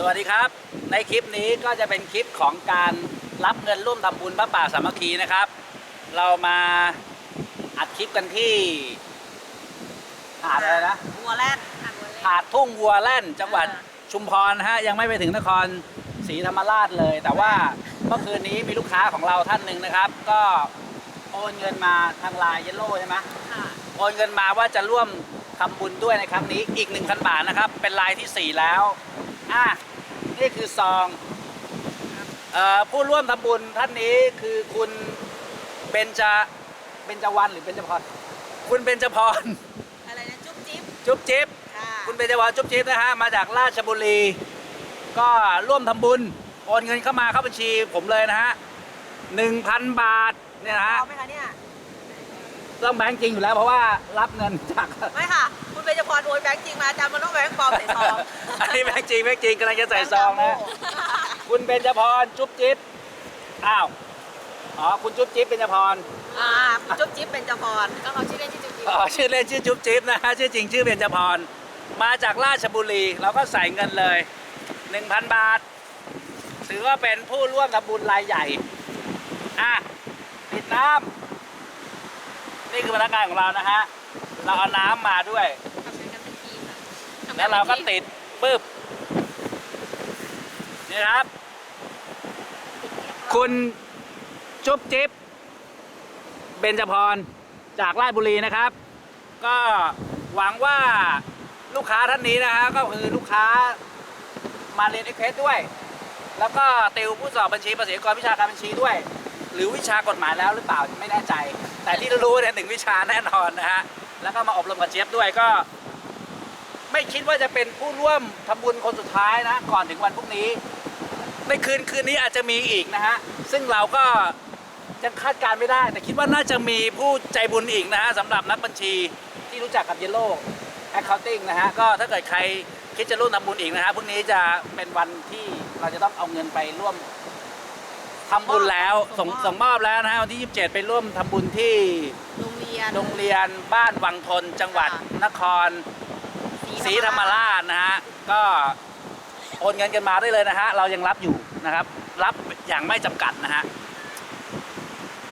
สวัสดีครับ ในคลิปนี้ก็จะเป็นคลิปของการรับเงินร่วมทำบุญพระป่าสามัคคีนะครับ เรามาอัดคลิปกันที่หาดอะไรนะวัวแรดหาดทุ่งวัวแล่นจังหวัดอ่าชุมพรนะฮะยังไม่ไปถึงนครศรีธรรมราชเลย แต่ว่าเมื่อคืนนี้มีลูกค้าของเราท่านหนึ่งนะครับ ก็โอนเงินมาทางไลน์เยลโล่ใช่ไหมค่ะโอนเงินมาว่าจะร่วมทำบุญด้วยในครั้งนี้อีก 1,000 บาทนะครับ เป็นรายที่ 4 แล้ว อะ นี่คือซองเอ่อผู้ร่วมทำบุญท่านนี้คือคุณเบญจเบญจวรรณหรือเบญจพรคุณเบญจพรอะไรนะจุ๊บจิ๊บจุ๊บจิ๊บค่ะคุณเบญจพรจุ๊บจิ๊บนะฮะมาจากราชบุรี ก็ร่วมทำบุญโอนเงินเข้ามาเข้าบัญชีผมเลยนะฮะ1,000บาทเนี่ยนะฮะเอาไหมคะเนี่ยต้องแบงค์จริงอยู่แล้วเพราะว่ารับเงินจากไม่ค่ะคุณ เบญจพรโอนแบงค์จริงมาอาจารย์มันต้องแบงค์ปลอมใส่ซองอันนี้แบงค์จริงแบงค์จริงกำลังจะใส่ซองนะ คุณเบญจพรจุ๊บจิ๊บอ้าวอ๋อคุณจุ๊บจิ๊บเบญจพรอ่าคุณจุ๊บจิ๊บเบญจพรก็เขาชื่อเล่นชื่อจุ๊บจิ๊บอ๋อชื่อเล่นชื่อจุ๊บจิ๊บนะฮะชื่อจริงชื่อเบญจพรมาจากราชบุรีเราก็ใส่เงินเลย 1,000 บาท ถือว่าเป็นผู้ร่วมทำบุญรายใหญ่ อะปิดน้ำนี่คือพนักงานของเรานะฮะ เราเอาน้ำมาด้วย แล้วเราก็ติดปึ๊บนี่ครับ คุณจุ๊บจิ๊บเบญจพรจากราชบุรีนะครับ ก็หวังว่าลูกค้าท่านนี้นะฮะก็คือลูกค้ามาเรียนเอ็กเพสด้วย แล้วก็ติวผู้สอบบัญชีภาษีกรวิชาการบัญชีด้วย หรือวิชากฎหมายแล้วหรือเปล่าไม่แน่ใจ แต่ที่รู้เนี่ยหนึ่งวิชาแน่นอนนะฮะแล้วก็มาอบรมกับเจี๊ยบด้วยก็ ไม่คิดว่าจะเป็นผู้ร่วมทำบุญคนสุดท้ายนะ ก่อนถึงวันพรุ่งนี้ ในคืนคืนนี้อาจจะมีอีกนะฮะ ซึ่งเราก็ยังคาดการณ์ไม่ได้ แต่คิดว่าน่าจะมีผู้ใจบุญอีกนะฮะสำหรับนักบัญชีที่รู้จักกับ Yellow Accounting นะฮะ ก็ถ้าเกิดใครคิดจะร่วมทำบุญอีกนะฮะพรุ่งนี้จะเป็นวันที่เราจะต้องเอาเงินไปร่วมทำบุญแล้วส่งส่งมอบแล้วนะฮะวันที่ 27 ไปร่วมทำบุญที่โรงเรียนโรงเรียนบ้านวังทนจังหวัดนคร สีธรรมราชนะฮะก็โอนเงินกันมาได้เลยนะฮะเรายังรับอยู่นะครับ รับอย่างไม่จำกัดนะฮะ